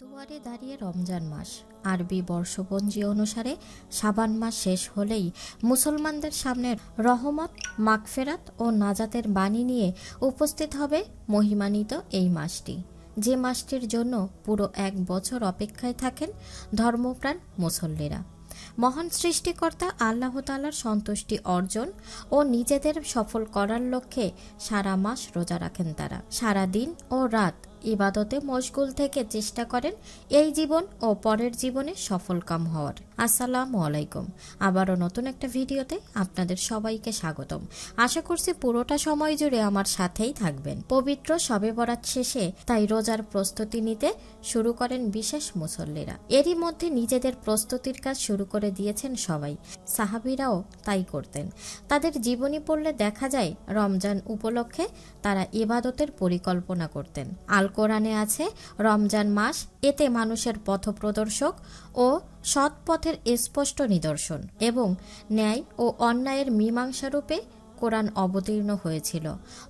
দুয়ারে দাঁড়িয়ে রমজান মাস। আরবি বর্ষপঞ্জি অনুসারে সাবান মাস শেষ হলেই মুসলমানদের সামনে রহমত, মাগফেরাত ও নাজাতের বাণী নিয়ে উপস্থিত হবে মহিমানিত এই মাসটি। যে মাসটির জন্য পুরো এক বছর অপেক্ষায় থাকেন ধর্মপ্রাণ মুসল্লিরা। মহান সৃষ্টিকর্তা আল্লাহ তালার সন্তুষ্টি অর্জন ও নিজেদের সফল করার লক্ষ্যে সারা মাস রোজা রাখেন তারা। সারা দিন ও রাত ইবাদতে মশগুল থেকে চেষ্টা করেন এই জীবন ও পরের জীবনে সফল সফলকাম হওয়ার। আসসালামু আলাইকুম। আবারও নতুন একটা ভিডিওতে আপনাদের সবাইকে স্বাগতম। আশা করছি পুরোটা সময় জুড়ে আমার সাথেই থাকবেন। পবিত্র শবে বরাত শেষে তাই রোজার প্রস্তুতি নিতে শুরু করেন বিশেষ মুসল্লিরা। এরই মধ্যে নিজেদের প্রস্তুতির কাজ শুরু করে দিয়েছেন সবাই। সাহাবিরাও তাই করতেন। তাদের জীবনী পড়লে দেখা যায় রমজান উপলক্ষে তারা ইবাদতের পরিকল্পনা করতেন। আল কোরআনে আছে, রমজান মাস এতে মানুষের পথপ্রদর্শক ও সৎ পথের স্পষ্ট নিদর্শন এবং ন্যায় ও অন্যায়ের মীমাংসারূপে কোরআন অবতীর্ণ হয়েছিল।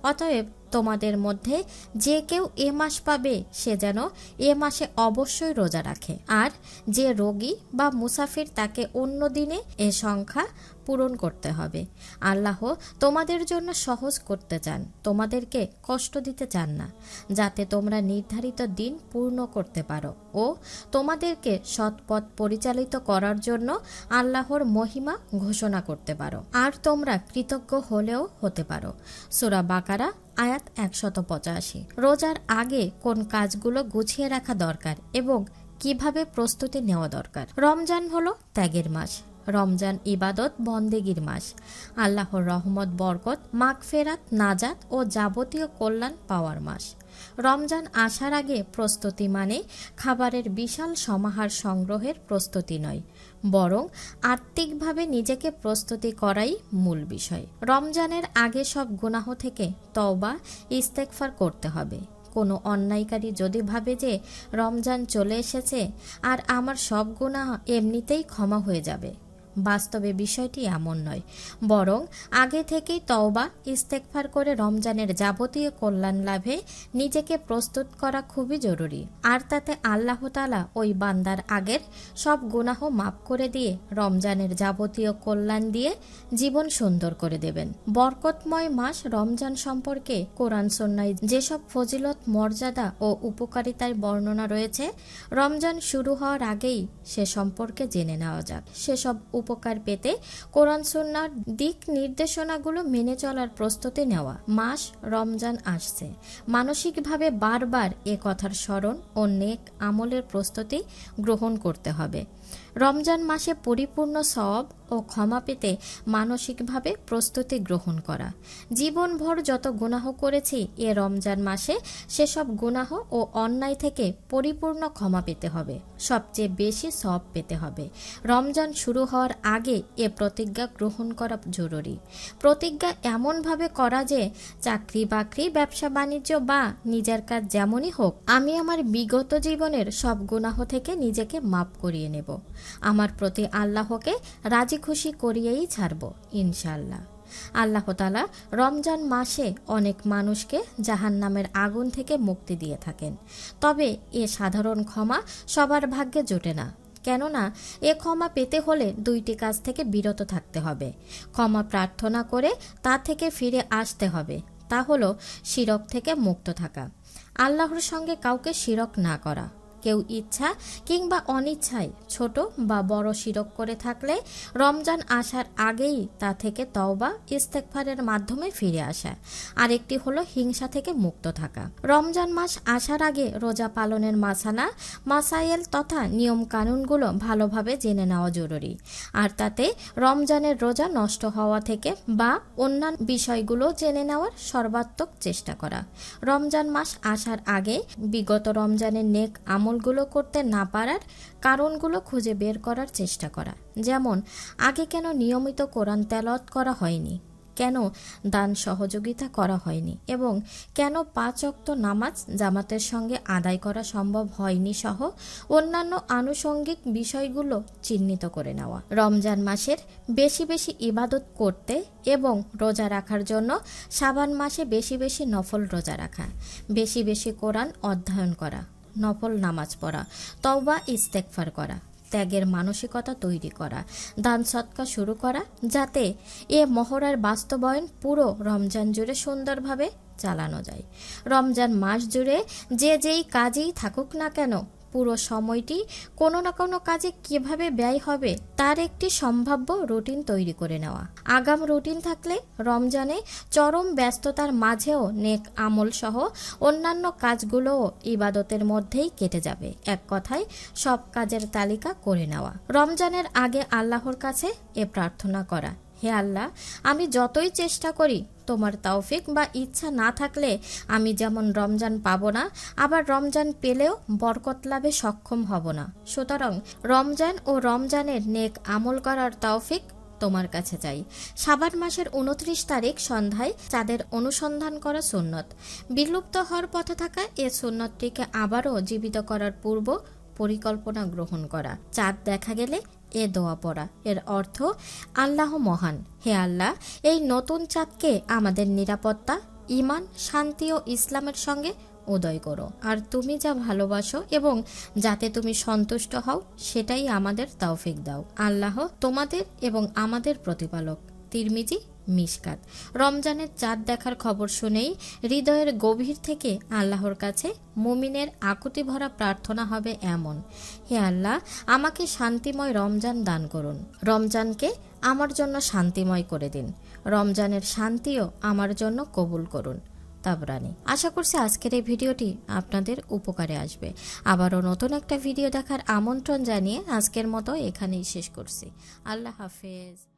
অতএব তোমাদের মধ্যে যে কেউ এ মাস পাবে, সে যেন এ মাসে অবশ্যই রোজা রাখে। আর যে রোগী বা মুসাফির তাকে অন্য দিনে এ সংখ্যা পূরণ করতে হবে। আল্লাহ তোমাদের জন্য সহজ করতে চান, তোমাদেরকে কষ্ট দিতে চান না, যাতে তোমরা নির্ধারিত দিন পূর্ণ করতে পারো ও তোমাদেরকে সৎপথ পরিচালিত করার জন্য আল্লাহর মহিমা ঘোষণা করতে পারো। আর তোমরা কৃতজ্ঞ হলেও হতে পারো। সুরা বাকারা আয়াত একশত পঁচাশি রোজার আগে কোন কাজগুলো গুছিয়ে রাখা দরকার এবং কীভাবে প্রস্তুতি নেওয়া দরকার। রমজান হলো ত্যাগের মাস। রমজান ইবাদত বন্দেগীর মাস। আল্লাহর রহমত, বরকত মাগফেরাত নাজাত ও যাবতীয় কল্যাণ পাওয়ার মাস। রমজান আসার আগে প্রস্তুতি মানে খাবারের বিশাল সমাহার সংগ্রহের প্রস্তুতি নয়, বরং আর্থিকভাবে নিজেকে প্রস্তুতি করাই মূল বিষয়। রমজানের আগে সব গুনাহ থেকে তওবা ইস্তেকফার করতে হবে। কোনো অন্যায়কারী যদি ভাবে যে রমজান চলে এসেছে, আর আমার সব গুনাহ এমনিতেই ক্ষমা হয়ে যাবে। বাস্তবে বিষয়টি এমন নয়। বরং আগে থেকেই তওবা ইস্তেকফার করে রমজানের যাবতীয় কল্যাণ লাভে নিজেকে প্রস্তুত করা খুবই জরুরি। আর তাতে আল্লাহ তালা ওই বান্দার আগের সব গুনাহ মাফ করে দিয়ে রমজানের যাবতীয় কল্যাণ দিয়ে জীবন সুন্দর করে দেবেন। বরকতময় মাস রমজান সম্পর্কে কোরআন সন্ন্যায় যেসব ফজিলত, মর্যাদা ও উপকারিতার বর্ণনা রয়েছে, রমজান শুরু হওয়ার আগেই সে সম্পর্কে জেনে নেওয়া যাক। সেসব উপকার পেতে কোরআন সন্ন্যার দিক নির্দেশনাগুলো মেনে চলার প্রস্তুতি নেওয়া। মাস, রমজান আসছে। মানসিকভাবে বারবার এ কথার স্মরণ ও নেক আমলের প্রস্তুতি গ্রহণ করতে হবে। রমজান মাসে পরিপূর্ণ সব ও ক্ষমা পেতে মানসিকভাবে প্রস্তুতি গ্রহণ করা। জীবনভর যত গুনাহ করেছি এ রমজান মাসে সেসব গুনাহ ও অন্যায় থেকে পরিপূর্ণ ক্ষমা পেতে হবে। সবচেয়ে বেশি সব পেতে হবে। রমজান শুরু হওয়ার আগে এ প্রতিজ্ঞা গ্রহণ করা জরুরি। প্রতিজ্ঞা এমনভাবে করা যে চাকরি বাকরি ব্যবসা বাণিজ্য বা নিজের কাজ যেমনই হোক, আমি আমার বিগত জীবনের সব গুনাহ থেকে নিজেকে মাপ করিয়ে নেব। আমার প্রতি আল্লাহকে রাজি খুশি করিয়েই ছাড়ব ইনশাল্লাহ আল্লাহ তালা রমজান মাসে অনেক মানুষকে জাহান নামের আগুন থেকে মুক্তি দিয়ে থাকেন। তবে এ সাধারণ ক্ষমা সবার ভাগ্যে জোটে না। কেননা, এ ক্ষমা পেতে হলে দুইটি কাজ থেকে বিরত থাকতে হবে। ক্ষমা প্রার্থনা করে তা থেকে ফিরে আসতে হবে। তা হলো শিরক থেকে মুক্ত থাকা। আল্লাহর সঙ্গে কাউকে শিরক না করা। কেউ ইচ্ছা কিংবা অনিচ্ছায় ছোট বা বড় শিরক করে থাকলে রমজান আসার আগেই তা থেকে তওবা ইস্তেকফারের মাধ্যমে ফিরে আসা। আরেকটি হলো হিংসা থেকে মুক্ত থাকা। রমজান মাস আসার আগে রোজা পালনের মাসালা মাসাইল তথা নিয়ম কানুনগুলো ভালোভাবে জেনে নেওয়া জরুরি। আর তাতে রমজানের রোজা নষ্ট হওয়া থেকে বা অন্যান্য বিষয়গুলো জেনে নেওয়ার সর্বাত্মক চেষ্টা করা। রমজান মাস আসার আগে বিগত রমজানের নেক আমল আমলগুলো করতে না পারার কারণগুলো খুঁজে বের করার চেষ্টা করা। যেমন, আগে কেন নিয়মিত কোরআন তেলত করা হয়নি? কেন দান সহযোগিতা করা হয়নি? এবং কেন পাঁচ অক্ত নামাজ জামাতের সঙ্গে আদায় করা সম্ভব হয়নি সহ অন্যান্য আনুষঙ্গিক বিষয়গুলো চিহ্নিত করে নেওয়া। রমজান মাসের বেশি বেশি ইবাদত করতে এবং রোজা রাখার জন্য সাবান মাসে বেশি বেশি নফল রোজা রাখা। বেশি বেশি কোরআন অধ্যয়ন করা। নফল নামাজ পড়া, তওবা ইস্তেকফার করা, ত্যাগের মানসিকতা তৈরি করা, দান সৎকা শুরু করা, যাতে এ মহড়ার বাস্তবায়ন পুরো রমজান জুড়ে সুন্দরভাবে চালানো যায়। রমজান মাস জুড়ে যে যেই কাজেই থাকুক না কেন পুরো সময়টি কোনো না কোনো কাজে কীভাবে ব্যয় হবে তার একটি সম্ভাব্য রুটিন তৈরি করে নেওয়া। আগাম রুটিন থাকলে রমজানে চরম ব্যস্ততার মাঝেও নেক আমল সহ অন্যান্য কাজগুলোও ইবাদতের মধ্যেই কেটে যাবে। এক কথায়, সব কাজের তালিকা করে নেওয়া। রমজানের আগে আল্লাহর কাছে এ প্রার্থনা করা। হে আল্লাহ, আমি যতই চেষ্টা করি তোমার তৌফিক বা ইচ্ছা না থাকলে আমি যেমন রমজান পাবো না, আবার রমজান পেলেও বরকত লাভে সক্ষম হব না। সুতরাং রমজান ও রমজানের নেক আমল করার তৌফিক তোমার কাছে চাই। সাবান মাসের উনত্রিশ তারিখ সন্ধ্যায় চাঁদের অনুসন্ধান করা সুন্নত। বিলুপ্ত হওয়ার পথে থাকা এ সুন্নতটিকে আবারও জীবিত করার পূর্ব পরিকল্পনা গ্রহণ করা। চাঁদ দেখা গেলে এ দোয়া পড়া। এর অর্থ, আল্লাহ মহান। হে আল্লাহ, এই নতুন চাঁদকে আমাদের নিরাপত্তা ইমান শান্তি ও ইসলামের সঙ্গে উদয় করো। আর তুমি যা ভালোবাসো এবং যাতে তুমি সন্তুষ্ট হও, সেটাই আমাদের তৌফিক দাও। আল্লাহ তোমাদের এবং আমাদের প্রতিপালক। তিরমিজি মিশকাত। রমজানের চাঁদ দেখার খবর শুনেই হৃদয়ের গভীর থেকে আল্লাহর কাছে মুমিনের আকুতি ভরা প্রার্থনা হবে এমন। হে আল্লাহ, আমাকে শান্তিময় রমজান দান করুন। রমজানকে আমার জন্য শান্তিময় করে দিন। রমজানের শান্তিও আমার জন্য কবুল করুন। তাবরানি। আশা করছি আজকের এই ভিডিওটি আপনাদের উপকারে আসবে। আবারও নতুন একটা ভিডিও দেখার আমন্ত্রণ জানিয়ে আজকের মতো এখানেই শেষ করছি। আল্লাহ হাফেজ।